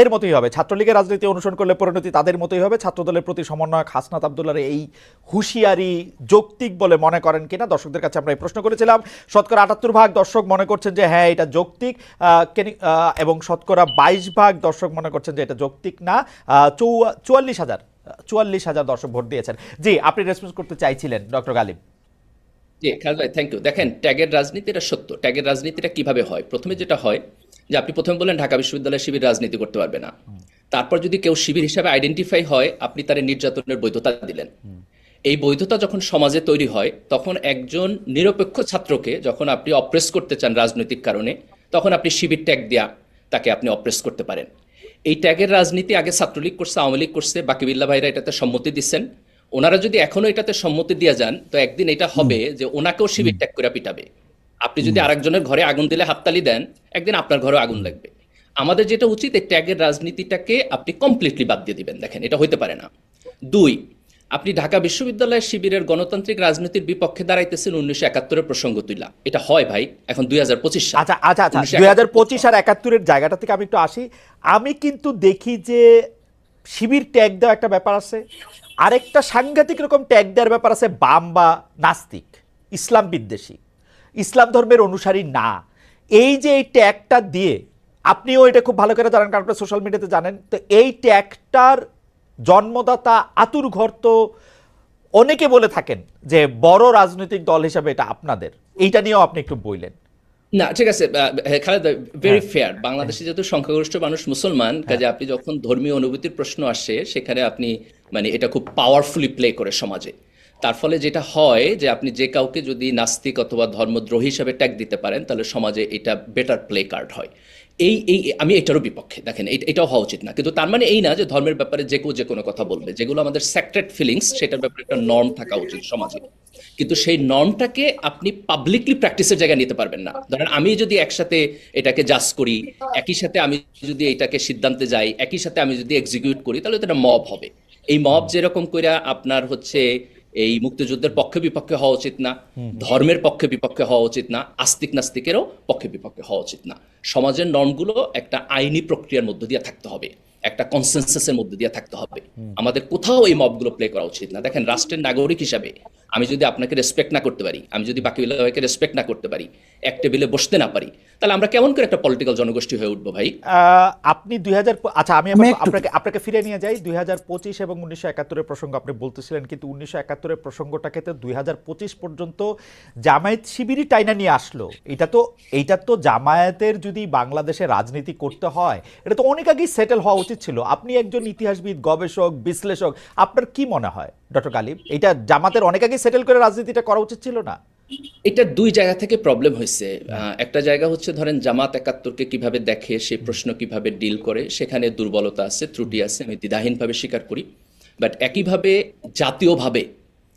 এর মতোই হবে। ছাত্রলীগের রাজনীতি অনুসরণ করলে পরিণতি তাদের মতোই হবে। ছাত্রদলের প্রতি সমন্বয়ক হাসনাত আবদুল্লার এই হুঁশিয়ারি যৌক্তিক বলে মনে করেন কিনা দর্শকদের কাছে আমরা এই প্রশ্ন করেছিলাম। শতকরা আটাত্তর ভাগ দর্শক মনে করছেন যে হ্যাঁ এটা যৌক্তিক। এবং শতকরা বাইশ ভাগ দর্শক মনে করছেন যে, এটা যৌক্তিক না। চৌ- চুয়াল্লিশ হাজার চুয়াল্লিশ হাজার দর্শক ভোট দিয়েছেন। জি, আপনি রেসপন্স করতে চাইছিলেন, ডক্টর গালিব। জি খালেদ ভাই থ্যাংক ইউ দেখেন, ট্যাগের রাজনীতিটা সত্য। ট্যাগের রাজনীতিটা কীভাবে হয়? প্রথমে যেটা হয় যে আপনি প্রথমে বললেন ঢাকা বিশ্ববিদ্যালয়ে শিবির রাজনীতি করতে পারবে না। তারপর যদি কেউ শিবির হিসাবে আইডেন্টিফাই হয়, আপনি তার নির্যাতনের বৈধতা দিলেন। এই বৈধতা যখন সমাজে তৈরি হয়, তখন একজন নিরপেক্ষ ছাত্রকে যখন আপনি অপ্রেস করতে চান রাজনৈতিক কারণে, তখন আপনি শিবির ট্যাগ দেয়া তাকে আপনি অপ্রেস করতে পারেন। এই ট্যাগের রাজনীতি আগে ছাত্রলীগ করছে, আওয়ামী লীগ করছে, বাকি বিল্লা ভাইরা এটাতে সম্মতি দিচ্ছেন। ওনারা যদি এখনও এটাতে সম্মতি দিয়ে যান, তো একদিন এটা হবে যে ওনাকেও শিবির ট্যাগ করে পিটাবে। আপনি যদি আরেকজনের ঘরে আগুন দিলে হাততালি দেন একদিন আপনার ঘরে আগুন লাগবে। আমাদের যেটা উচিত এই ট্যাগের রাজনীতিটাকে আপনি কমপ্লিটলি বাদ দিয়ে দিবেন। দেখেন এটা হইতে পারে না। দুই আপনি ঢাকা বিশ্ববিদ্যালয়ের শিবিরের গণতান্ত্রিক রাজনীতির বিপক্ষে দাঁড়াইতেছেন উনিশশো একাত্তরের প্রসঙ্গ তুইলা। এটা হয় ভাই এখন দুই হাজার পঁচিশ আচ্ছা আচ্ছা আচ্ছা দুই হাজার পঁচিশ আর একাত্তরের জায়গাটা থেকে আমি একটু আসি। আমি কিন্তু দেখি যে শিবির ট্যাগ দেওয়া একটা ব্যাপার আছে। আরেকটা সাংঘাতিক রকম ট্যাগ দেওয়ার ব্যাপার আছে বাম বা নাস্তিক ইসলাম বিদ্বেষী। ইসলাম ধর্মের অনুসারী না। এই যে এই ট্যাগটা দিয়ে আপনিও এটা খুব ভালো করে জানেন কারণ সোশ্যাল মিডিয়াতে জানেন তো এই ট্যাগটার জন্মদাতা আতুর ঘর তো অনেকে বলে থাকেন যে বড় রাজনৈতিক দল হিসাবে এটা আপনাদের। এইটা নিয়েও আপনি একটু বললেন। না ঠিক আছে হ্যাঁ, খালেদ ভেরি ফেয়ার বাংলাদেশে যেহেতু সংখ্যাগরিষ্ঠ মানুষ মুসলমান কাজে আপনি যখন ধর্মীয় অনুভূতির প্রশ্ন আসে সেখানে আপনি মানে এটা খুব পাওয়ারফুলি প্লে করে সমাজে। তার ফলে যেটা হয় যে আপনি যে কাউকে যদি নাস্তিক অথবা ধর্মদ্রোহী হিসাবে ট্যাগ দিতে পারেন, তাহলে সমাজে এটা বেটার প্লে কার্ড হয়। এই এই, আমি এটারও বিপক্ষে, দেখেন এটাও হওয়া উচিত না। কিন্তু তার মানে এই না যে ধর্মের ব্যাপারে যে কেউ যে কোনো কথা বলবে, যেগুলো আমাদের স্যাক্রেট ফিলিংস সেটার ব্যাপারে একটা নর্ম থাকা উচিত সমাজে। কিন্তু সেই নর্মটাকে আপনি পাবলিকলি প্র্যাকটিসের জায়গায় নিতে পারবেন না। ধরেন, আমি যদি একসাথে এটাকে জাজ করি, একই সাথে আমি যদি এটাকে সিদ্ধান্তে যাই, একই সাথে আমি যদি এক্সিকিউট করি, তাহলে তো এটা মব হবে। এই মব যেরকম করে আপনার হচ্ছে এই মুক্তিযুদ্ধের পক্ষে বিপক্ষে হওয়া উচিত না ধর্মের পক্ষে বিপক্ষে হওয়া উচিত না আস্তিক নাস্তিকেরও পক্ষে বিপক্ষে হওয়া উচিত না। সমাজের নর্মগুলো একটা আইনি প্রক্রিয়ার মধ্য দিয়ে থাকতে হবে একটা কনসেনসাসের মধ্যে দিয়ে থাকতে হবে। আমাদের কোথাও এই মবগুলো প্লে করা উচিত না। দেখেন রাষ্ট্রের নাগরিক হিসাবে আমি যদি আপনাকে রেসপেক্ট না করতে পারি আমি যদি বাকি ভাইকে রেসপেক্ট না করতে পারি এক টেবিলে বসতে না পারি তাহলে আমরা কেমন করে একটা পলিটিক্যাল জনগোষ্ঠী হয়ে উঠবো ভাই? আপনি দুই হাজার আচ্ছা আমি আপনাকে আপনাকে ফিরে নিয়ে যাই। দুই হাজার পঁচিশ এবং উনিশশো একাত্তরের প্রসঙ্গ আপনি বলতেছিলেন কিন্তু উনিশশো একাত্তরের প্রসঙ্গটাকে তো দুই হাজার পঁচিশ পর্যন্ত জামায়াত শিবিরই টাইনা নিয়ে আসলো। এটা তো এইটা তো জামায়াতের যদি বাংলাদেশে রাজনীতি করতে হয় এটা তো অনেক আগেই সেটেল হওয়া উচিত ছিল। আপনি একজন ইতিহাসবিদ গবেষক বিশ্লেষক আপনার কি মনে হয়? ডক্টর গালিব এটা জামাতের অনেক আগেই সেটেল করে রাজনীতিটা করা উচিত ছিল না? এটা দুই জায়গা থেকে প্রবলেম হয়েছে। একটা জায়গা হচ্ছে ধরেন জামাত একাত্তরকে কীভাবে দেখে সেই প্রশ্ন কীভাবে ডিল করে, সেখানে দুর্বলতা আছে, ত্রুটি আছে, আমি দ্বিধাহীনভাবে স্বীকার করি। বাট একইভাবে জাতীয়ভাবে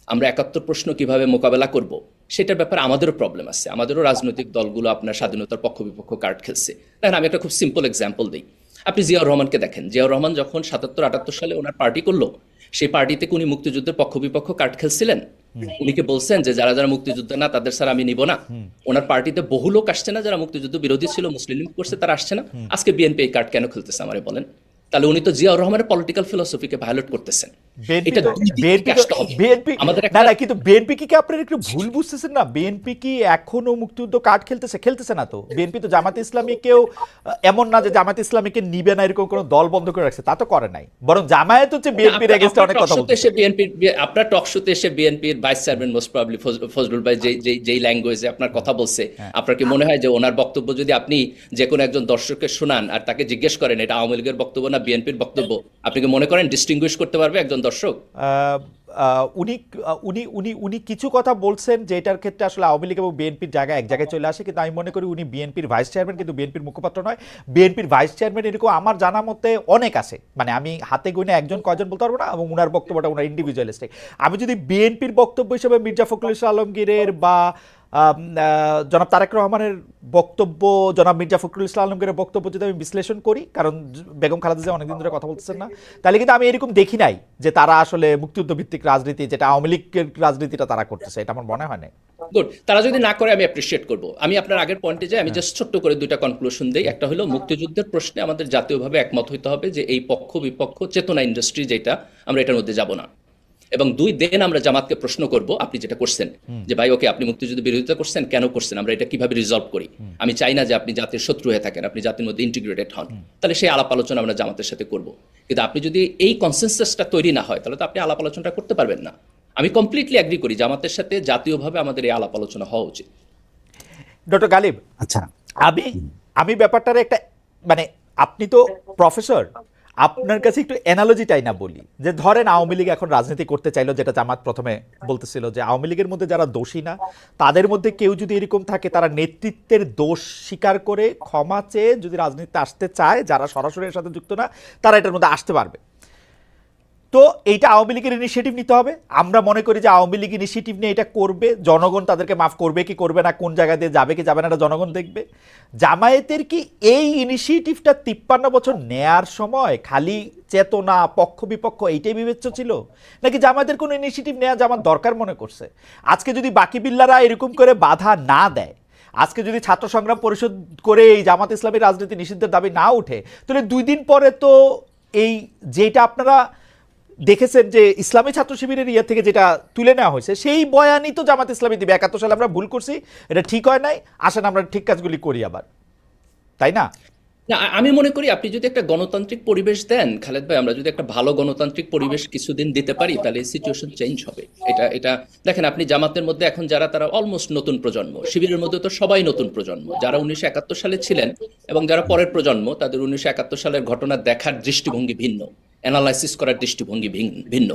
আমরা একাত্তর প্রশ্ন কীভাবে মোকাবেলা করব, সেটার ব্যাপারে আমাদেরও প্রবলেম আছে। আমাদেরও রাজনৈতিক দলগুলো আপনার স্বাধীনতার পক্ষ বিপক্ষ কার্ড খেলছে। দেখেন আমি একটা খুব সিম্পল এক্সাম্পল দিই। আপনি জিয়াউর রহমানকে দেখেন। জিয়াউর রহমান যখন সাতাত্তর আটাত্তর সালে ওনার পার্টি করল সেই পার্টিতে উনি মুক্তিযুদ্ধের পক্ষ বিপক্ষ কার্ড খেলছিলেন উনি কি বলছেন যে যারা যারা মুক্তিযুদ্ধ না তাদের স্যার আমি নিব না। ওনার পার্টিতে বহু লোক আসছে না যারা মুক্তিযুদ্ধ বিরোধী ছিল মুসলিম লীগ করছে তারা আসছে না। আজকে বিএনপি এই কার্ড কেন খেলতেছে আমারে বলেন? তাহলে উনি তো জিয়াউর রহমানের পলিটিক্যাল ফিলসফিকে ভায়োলেট করতেছেন। বিএনপি এটা তো দুই দিক থেকে বিএনপি তো- আসতে হবে। বিএনপি আমাদের না না কিন্তু বিএনপি কি কি আপনারা একটু ভুল বুঝতেছেন না বিএনপি কি এখনও মুক্তিযুদ্ধ কার্ড খেলতেছে খেলতেছে না তো বিএনপি তো জামাত ইসলামীকেও আহ, এমন না যে জামাত ইসলামীকে নিবে না এরকম কোনো দল বন্ধ করে রাখছে তা তো করে নাই বরং জামায়াত হচ্ছে বিএনপির আপনার- অনেক কথা বলছে আপনার টক শোতে এসে বিএনপির vice chairman most probably Fazlul ভাই যেই যেই যেই ল্যাঙ্গুয়েজে আপনার কথা বলছে হ্যাঁ। আপনার কি মনে হয় যে ওনার বক্তব্য যদি আপনি যে কোনো একজন দর্শককে শোনান আর তাকে জিজ্ঞেস করেন এটা আওয়ামী লীগের বক্তব্য না বিএনপির বক্তব্য আপনি কি মনে করেন ডিস্টিংগুইশ করতে পারবে একজন দর্শক? উনি উনি উনি উনি কিছু কথা বলছেন যে এটার ক্ষেত্রে আসলে আওয়ামী লীগ এবং বিএনপির জায়গায় এক জায়গায় চলে আসে, কিন্তু আমি মনে করি উনি বিএনপির ভাইস চেয়ারম্যান, কিন্তু বিএনপির মুখপাত্র নয়। বিএনপির ভাইস চেয়ারম্যান এরকম আমার জানা মতে অনেক আছে। মানে আমি হাতে গুনে একজন, কয়জন বলতে পারব না, এবং উনার বক্তব্যটা উনার ইন্ডিভিজুয়ালিস্টিক আমি যদি বিএনপির বক্তব্য হিসেবে মির্জা ফখরুল ইসলাম আলমগীরের বা জনাব তারেক রহমানের বক্তব্য, জনাব মির্জা ফখরুল ইসলাম আলমগীরের বক্তব্য যদি আমি বিশ্লেষণ করি, কারণ বেগম খালেদা জিয়া অনেকদিন ধরে কথা বলতেছেন না, তাহলে কিন্তু আমি এরকম দেখি নাই যে তারা আসলে মুক্তিযুদ্ধ ভিত্তিক রাজনীতি, যেটা আওয়ামী লীগের রাজনীতিটা তারা করতেছে, এটা আমার মনে হয় না গুড তারা যদি না করে, আমি অ্যাপ্রিসিয়েট করব। আমি আপনার আগের পয়েন্টে যাই, আমি জাস্ট ছোট্ট করে দুইটা কনক্লুশন দেই। একটা হলো, মুক্তিযুদ্ধের প্রশ্নে আমাদের জাতীয়ভাবে একমত হইতে হবে যে, এই পক্ষ বিপক্ষ চেতনা ইন্ডাস্ট্রি যেটা, আমরা এটার মধ্যে যাব না। এবং দুই দেন আমরা জামাতকে প্রশ্ন করব আপনি যেটা করছেন। যে ভাই ওকে আপনি মুক্তিযুদ্ধ বিরোধিতা করছেন কেন করছেন? আমরা এটা কীভাবে রিজলভ করি? আমি চাই না যে আপনি জাতির শত্রু হয়ে থাকেন আপনি জাতির মধ্যে ইন্টিগ্রেটেড হন। তাহলে সেই আলাপ আলোচনা আমরা জামাতের সাথে করব। কিন্তু আপনি যদি এই কনসেনসাসটা তৈরি না হয় তাহলে তো আপনি আলাপ আলোচনাটা করতে পারবেন না। আমি কমপ্লিটলি অ্যাগ্রি করি জামাতের সাথে জাতীয়ভাবে আমাদের এই আলাপ আলোচনা হওয়া উচিত। ডক্টর গালিব আচ্ছা। আমি আমি ব্যাপারটার একটা মানে আপনি তো প্রফেসর আপনার কাছে একটু অ্যানালজিটাই না বলি। যে ধরেন আওয়ামী লীগ এখন রাজনীতি করতে চাইলো, যেটা জামাত প্রথমে বলতেছিল যে আওয়ামী লীগের মধ্যে যারা দোষী না, তাদের মধ্যে কেউ যদি এরকম থাকে, তারা নেতৃত্বের দোষ স্বীকার করে ক্ষমা চেয়ে যদি রাজনীতিতে আসতে চায়, যারা সরাসরি এর সাথে যুক্ত না, তারা এটার মধ্যে আসতে পারবে। তো এইটা আওয়ামী লীগের ইনিশিয়েটিভ নিতে হবে। আমরা মনে করি যে আওয়ামী লীগ ইনিশিয়েটিভ নিয়ে এটা করবে। জনগণ তাদেরকে মাফ করবে কি করবে না, কোন জায়গা দিয়ে যাবে কি যাবে না, এটা জনগণ দেখবে। জামায়াতের কি এই ইনিশিয়েটিভটা তিপ্পান্ন বছর নেয়ার সময় খালি চেতনা পক্ষ বিপক্ষ এইটাই বিবেচ্য ছিল? নাকি জামায়াতের কোনো ইনিশিয়েটিভ নেওয়া জামাত দরকার মনে করছে? আজকে যদি বাকি বিল্লারা এরকম করে বাধা না দেয়, আজকে যদি ছাত্র সংগ্রাম পরিষদ করে এই জামাত ইসলামী রাজনীতি নিষিদ্ধের দাবি না উঠে তাহলে দুই দিন পরে তো এই যেটা আপনারা দেখেছেন যে ইসলামী ছাত্র শিবিরের ইয়ে থেকে যেটা তুলে নেওয়া হয়েছে, সেই বয়ানই তো জামাত ইসলামী দিবে। একাত্তর সালে আমরা ভুল করছি, এটা ঠিক হয় নাই। আসেন, আমরা ঠিক কাজগুলি করি আবার। তাই না? না আমি মনে করি আপনি যদি একটা গণতান্ত্রিক পরিবেশ দেন, খালেদ ভাই, আমরা যদি একটা ভালো গণতান্ত্রিক পরিবেশ কিছুদিন দিতে পারি, তাহলে সিচুয়েশন চেঞ্জ হবে। এটা এটা, দেখেন, আপনি জামাতের মধ্যে এখন যারা, তারা অলমোস্ট নতুন প্রজন্ম। শিবিরের মধ্যে তো সবাই নতুন প্রজন্ম। যারা উনিশশো একাত্তর সালে ছিলেন এবং যারা পরের প্রজন্ম, তাদের উনিশশো একাত্তর সালের ঘটনা দেখার দৃষ্টিভঙ্গি ভিন্ন। অ্যানালাইসিস করার দৃষ্টিভঙ্গি ভিন্ন।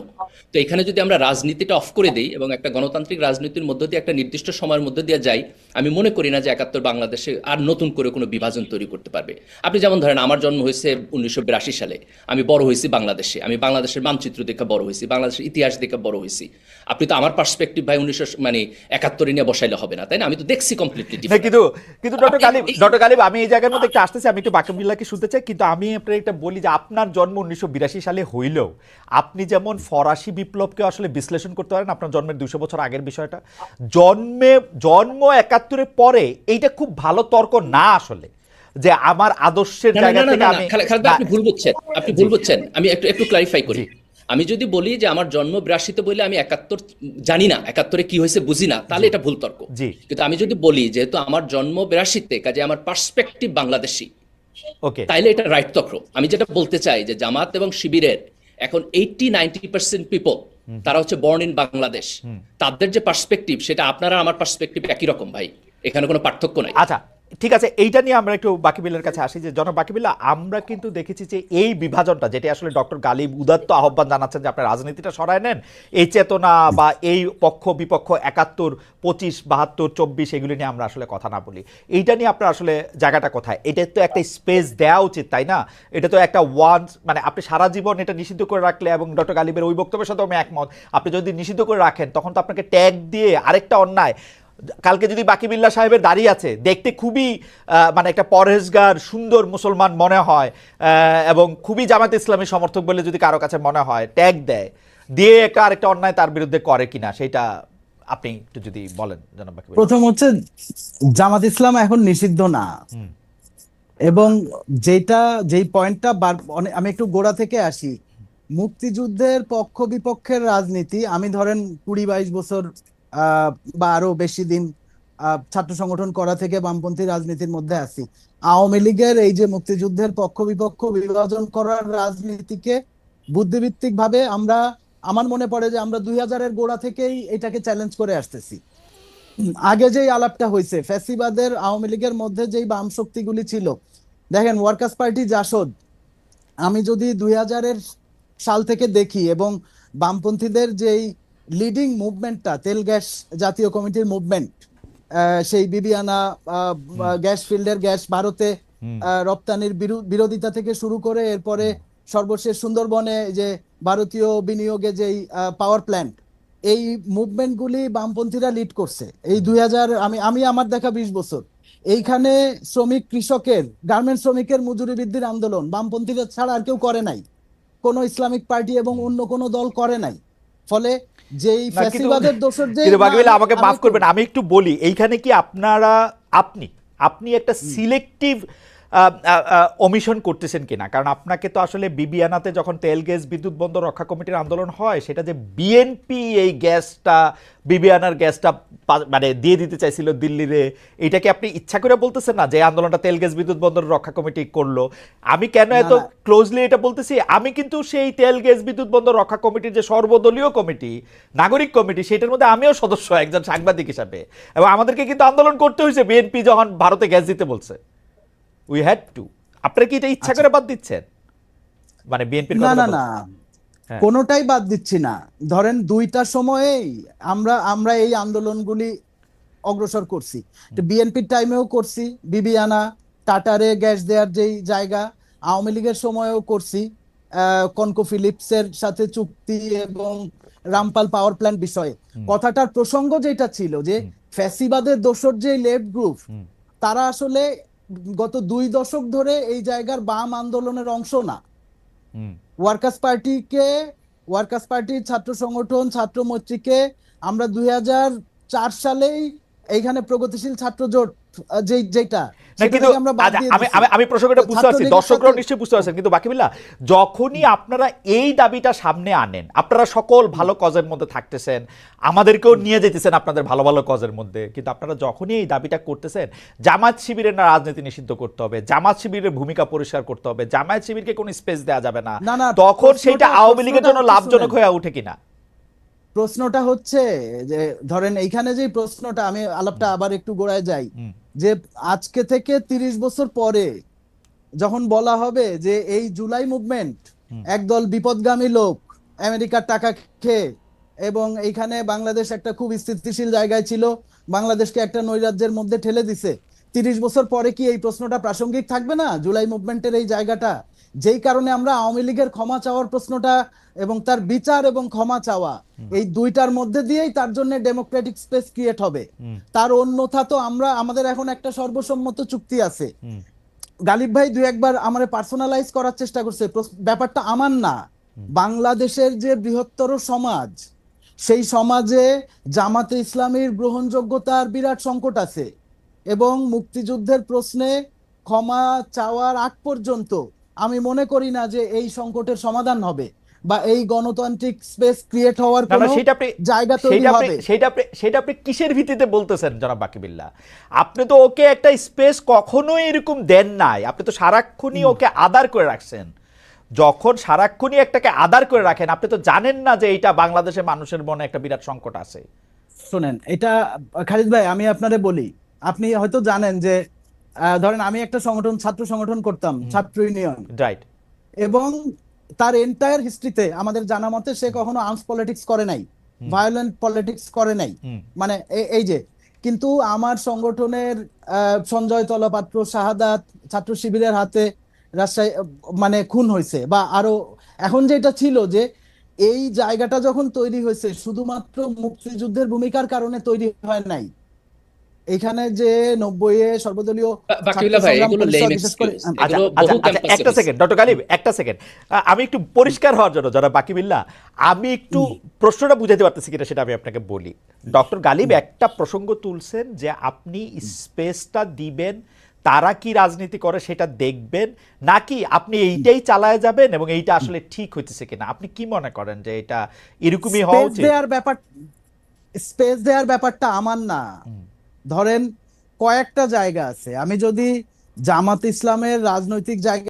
তো এখানে যদি আমরা রাজনীতিটা অফ করে দিই এবং একটা গণতান্ত্রিক রাজনীতির মধ্য দিয়ে একটা নির্দিষ্ট সময়ের মধ্যে দিয়ে যাই আমি মনে করি না যে একাত্তর বাংলাদেশে আর নতুন করে কোনো বিভাজন তৈরি করতে পারবে। আপনি যেমন ধরেন আমার জন্ম হয়েছে উনিশশো বিরাশি সালে। আমি বড় হয়েছি বাংলাদেশে। আমি বাংলাদেশের মানচিত্র দেখে বড় হয়েছি বাংলাদেশের ইতিহাস দেখে বড় হয়েছি। আপনি তো আমার পার্সপেক্টিভ ভাই উনিশশো মানে একাত্তরে নিয়ে বসাইলে হবে না তাই না? আমি তো দেখছি কমপ্লিটলি না কিন্তু কিন্তু ডক্টর গালিব ডক্টর গালিব আমি এই জায়গার মধ্যে একটু আসতেছি আমি একটু বাকি বিল্লাকে শুনতে চাই কিন্তু আমি আপনার একটা বলি যে আপনার জন্ম উনিশশো বিরাশি সালে হইলেও আপনি যেমন ফরাসি বিপ্লবকে আসলে বিশ্লেষণ করতে পারেন আপনার জন্মের দুশো বছর আগের বিষয়টা জন্মে জন্ম একাত্তরের পরে এইটা খুব ভালো তর্ক না আসলে যে আমার আদর্শের জায়গা থেকে আমি আপনি ভুল বুঝছেন আপনি ভুল বুঝছেন আমি একটু একটু ক্লারিফাই করি। আমি যদি বলি যে আমার জন্ম বিরাশিতে বলে আমি একাত্তর জানি না একাত্তরে কি হয়েছে বুঝি না তাহলে এটা ভুল তর্ক। জি। কিন্তু আমি যদি বলি যেহেতু আমার জন্ম বিরাশিতে কাজে আমার পার্সপেক্টিভ বাংলাদেশি ওকে তাইলে এটা রাইট তক্র আমি যেটা বলতে চাই যে জামাত এবং শিবিরের এখন এইটি নাইনটি পার্সেন্ট পিপল তারা হচ্ছে বর্ন ইন বাংলাদেশ তাদের যে পার্সপেক্টিভ সেটা আপনারা আমার পার্সপেক্টিভ একই রকম ভাই। এখানে কোনো পার্থক্য নাই। আচ্ছা ঠিক আছে, এইটা নিয়ে আমরা একটু বাকি বিলের কাছে আসি যে জন বাকি বিল্লা আমরা কিন্তু দেখেছি যে এই বিভাজনটা, যেটা আসলে ডক্টর গালিব উদাত্ত আহ্বান জানাচ্ছেন যে আপনার রাজনীতিটা সরায় নেন, এই চেতনা বা এই পক্ষ বিপক্ষ একাত্তর, পঁচিশ, বাহাত্তর, চব্বিশ, এগুলি নিয়ে আমরা আসলে কথা না বলি। এইটা নিয়ে আপনার আসলে জায়গাটা কোথায়? এটা তো একটা স্পেস দেওয়া উচিত, তাই না? এটা তো একটা ওয়ান মানে আপনি সারা জীবন এটা নিষিদ্ধ করে রাখলে এবং ডক্টর গালিবের ওই বক্তব্যের সাথে আমি একমত। আপনি যদি নিষিদ্ধ করে রাখেন, তখন তো আপনাকে ট্যাগ দিয়ে আরেকটা অন্যায় কালকে যদি বাকি বিল্লা সাহেবের দাঁড়িয়ে আছে দেখতে খুবই মানে একটা পরহেজগার সুন্দর মুসলমান মনে হয় এবং খুবই জামাত ইসলামী সমর্থক বলে যদি কারও কাছে মনে হয় ট্যাগ দেয় দিয়ে একটা আরেকটা অন্যায় তার বিরুদ্ধে করে কিনা সেটা আপনি একটু যদি বলেন জনাব প্রথম হচ্ছে জামাত ইসলাম এখন নিষিদ্ধ না। এবং যেটা যেই পয়েন্টটা আমি একটু গোড়া থেকে আসি। মুক্তিযুদ্ধের পক্ষ বিপক্ষের রাজনীতি আমি ধরেন কুড়ি বাইশ বছর বা আরও বেশি দিন ছাত্র সংগঠন করা থেকে বামপন্থী রাজনীতির মধ্যে আছি। আওয়ামী লীগের এই যে মুক্তিযুদ্ধের পক্ষ বিপক্ষ বিভাজন করার রাজনীতিকে বুদ্ধিভিত্তিক ভাবে আমরা, আমার মনে পড়ে যে আমরা দুই হাজারের গোড়া থেকেই এটাকে চ্যালেঞ্জ করে আসতেছি। আগে যেই আলাপটা হয়েছে ফ্যাসিবাদের আওয়ামী লীগের মধ্যে যেই বাম শক্তিগুলি ছিল, দেখেন ওয়ার্কার্স পার্টি জাসদ, আমি যদি দুই হাজারের সাল থেকে দেখি এবং বামপন্থীদের যেই লিডিং মুভমেন্টটা তেল গ্যাস জাতীয় কমিটির মুভমেন্ট সেই বিবিয়ানা গ্যাস ফিল্ডের গ্যাস ভারতে রপ্তানির বিরু- বিরোধিতা থেকে শুরু করে এরপরে সর্বশেষ সুন্দরবনে যে ভারতীয় বিনিয়োগে যেই পাওয়ার প্ল্যান্ট এই মুভমেন্টগুলি বামপন্থীরা লিড করছে। এই দুই হাজার আমি আমি আমার দেখা বিশ বছর। এইখানে শ্রমিক কৃষকের গার্মেন্ট শ্রমিকের মজুরি বৃদ্ধির আন্দোলন বামপন্থীরা ছাড়া আর কেউ করে নাই। কোনো ইসলামিক পার্টি এবং অন্য কোনো দল করে নাই। ফলে যেই ফ্যাসিবাদের দোষের যে আমাকে মাফ করবেন আমি একটু বলি এইখানে কি আপনারা আপনি আপনি একটা সিলেক্টিভ অমিশন করতেছেন কিনা? কারণ আপনাকে তো আসলে বিবিয়ানাতে যখন তেল গ্যাস বিদ্যুৎ বন্দর রক্ষা কমিটির আন্দোলন হয় সেটা যে বিএনপি এই গ্যাসটা বিবিয়ানার গ্যাসটা মানে দিয়ে দিতে চাইছিল দিল্লিরে এটা কি আপনি ইচ্ছা করে বলতেছেন না যে আন্দোলনটা তেল গ্যাস বিদ্যুৎ বন্দর রক্ষা কমিটি করল? আমি কেন এত। ক্লোজলি এটা বলতেছি? আমি কিন্তু সেই তেল গ্যাস বিদ্যুৎ বন্দর রক্ষা কমিটির যে সর্বদলীয় কমিটি নাগরিক কমিটি সেটার মধ্যে আমিও সদস্য একজন সাংবাদিক হিসাবে। এবং আমাদেরকে কিন্তু আন্দোলন করতে হয়েছে বিএনপি যখন ভারতে গ্যাস দিতে বলছে। উই হ্যাড টু আপনারা কি এটা ইচ্ছা করে বাদ দিচ্ছেন? মানে বিএনপির না না না। হ্যাঁ। কোনোটাই বাদ দিচ্ছি না। ধরেন দুইটা সময়েই আমরা আমরা এই আন্দোলনগুলি অগ্রসর করছি। বিএনপির টাইমেও করছি বিবিয়ানা টাটারে গ্যাস দেওয়ার যেই জায়গা আওয়ামী লীগের সময়েও করছি কনকো ফিলিপসের সাথে চুক্তি এবং রামপাল পাওয়ার প্ল্যান্ট বিষয়ে। কথাটার প্রসঙ্গ যেটা ছিল যে ফ্যাসিবাদের দোসর যে লেফট গ্রুপ তারা আসলে গত দুই দশক ধরে এই জায়গার বাম আন্দোলনের অংশ না। ওয়ার্কার্স পার্টিকে ওয়ার্কার্স পার্টির ছাত্র সংগঠন ছাত্র মৈত্রীকে আমরা দুই হাজার চার সালেই এইখানে প্রগতিশীল ছাত্র জোট যেই যেটা কিন্তু আচ্ছা, দিয়ে আমি দিছি। আমি- আমি প্রসঙ্গটা বুঝতে পারছি দর্শকরাও নিশ্চয়ই বুঝতে পারছেন কিন্তু বাকিবিল্লা যখনই আপনারা এই দাবিটা সামনে আনেন আপনারা সকল ভালো কজের মধ্যে থাকতেছেন আমাদেরকেও নিয়ে যেতেছেন আপনাদের ভালো ভালো কজের মধ্যে কিন্তু আপনারা যখনই এই দাবিটা করতেছেন জামাত শিবিরের না রাজনীতি নিষিদ্ধ করতে হবে জামাত শিবিরের ভূমিকা পরিষ্কার করতে হবে জামায়াত শিবিরকে কোনো স্পেস দেওয়া যাবে না না, না, তখন সেটা আওয়ামী লীগের জন্য লাভজনক হয়ে ওঠে কিনা প্রশ্নটা হচ্ছে যে ধরেন এইখানে যে প্রশ্নটা আমি আলাপটা আবার একটু গোড়ায় যাই। যে আজকে থেকে তিরিশ বছর পরে যখন বলা হবে যে এই জুলাই মুভমেন্ট একদল বিপদগামী লোক আমেরিকার টাকা খেয়ে এবং এইখানে বাংলাদেশ একটা খুব স্থিতিশীল জায়গায় ছিল বাংলাদেশকে একটা নৈরাজ্যের মধ্যে ঠেলে দিছে। তিরিশ বছর পরে কি এই প্রশ্নটা প্রাসঙ্গিক থাকবে না? জুলাই মুভমেন্টের এই জায়গাটা যেই কারণে আমরা আওয়ামী লীগের ক্ষমা চাওয়ার প্রশ্নটা এবং তার বিচার এবং ক্ষমা চাওয়া এই দুইটার মধ্যে দিয়েই তার জন্য ডেমোক্রেটিক স্পেস ক্রিয়েট হবে। তার অন্যথা তো আমরা আমাদের এখন একটা সর্বসম্মত চুক্তি আছে। গালিব ভাই দুই একবার আমার পার্সোনালাইজ করার চেষ্টা করছে। ব্যাপারটা আমার না। বাংলাদেশের যে বৃহত্তর সমাজ সেই সমাজে জামাতে ইসলামীর গ্রহণযোগ্যতার বিরাট সংকট আছে এবং মুক্তিযুদ্ধের প্রশ্নে ক্ষমা চাওয়ার আগ পর্যন্ত আমি মনে করি না যে এই সংকটের সমাধান হবে বা এই গণতান্ত্রিক স্পেস ক্রিয়েট হওয়ার কোনো সেটা আপনি জায়গা তৈরি হবে। সেটা আপনি সেটা আপনি কিসের ভিত্তিতে বলতেছেন জনাব বাকিবিল্লা? আপনি তো ওকে একটা স্পেস কখনোই এরকম দেন নাই। আপনি তো সারাক্ষণই ওকে আদার করে রাখছেন। যখন সারাক্ষণই একটাকে আদার করে রাখেন আপনি তো জানেন না যে এটা বাংলাদেশের মানুষের মনে একটা বিরাট সংকট আছে। শোনেন এটা খালিদ ভাই আমি আপনারে বলি আপনি হয়তো জানেন যে ধরেন আমি একটা সংগঠন ছাত্র সংগঠন করতাম ছাত্র ইউনিয়ন। রাইট এবং তার এন্টায়ার হিস্ট্রিতে আমাদের জানা মতে সে কখনো আর্মস পলিটিক্স করে নাই ভায়োলেন্ট পলিটিক্স করে নাই। মানে এই যে কিন্তু আমার সংগঠনের সঞ্জয় তলপাত্র শাহাদাত ছাত্র শিবিরের হাতে রাজশাহী মানে খুন হয়েছে বা আরও এখন যেটা ছিল যে এই জায়গাটা যখন তৈরি হয়েছে শুধুমাত্র মুক্তিযুদ্ধের ভূমিকার কারণে তৈরি হয় নাই। এখানে যে নব্বইয়ে সর্বদলীয়। আচ্ছা আচ্ছা আচ্ছা একটা সেকেন্ড ডক্টর গালিব একটা সেকেন্ড আমি একটু পরিষ্কার হওয়ার জন্য যারা বাকি বিল্লা আমি একটু প্রশ্নটা বুঝাতে পারতেছি কিনা সেটা আমি আপনাকে বলি। ডক্টর গালিব একটা প্রসঙ্গ তুলছেন যে আপনি স্পেসটা দিবেন তারা কি রাজনীতি করে সেটা দেখবেন নাকি আপনি এইটাই চালায় যাবেন এবং এইটা আসলে ঠিক হইতেছে কিনা? আপনি কি মনে করেন যে এটা এরকমই হওয়া উচিত? ব্যাপার স্পেস দেওয়ার ব্যাপারটা আমার না। ধরেন কয়েকটা জায়গা আছে। আমি যদি জামাত ইসলামের রাজনৈতিক জায়গা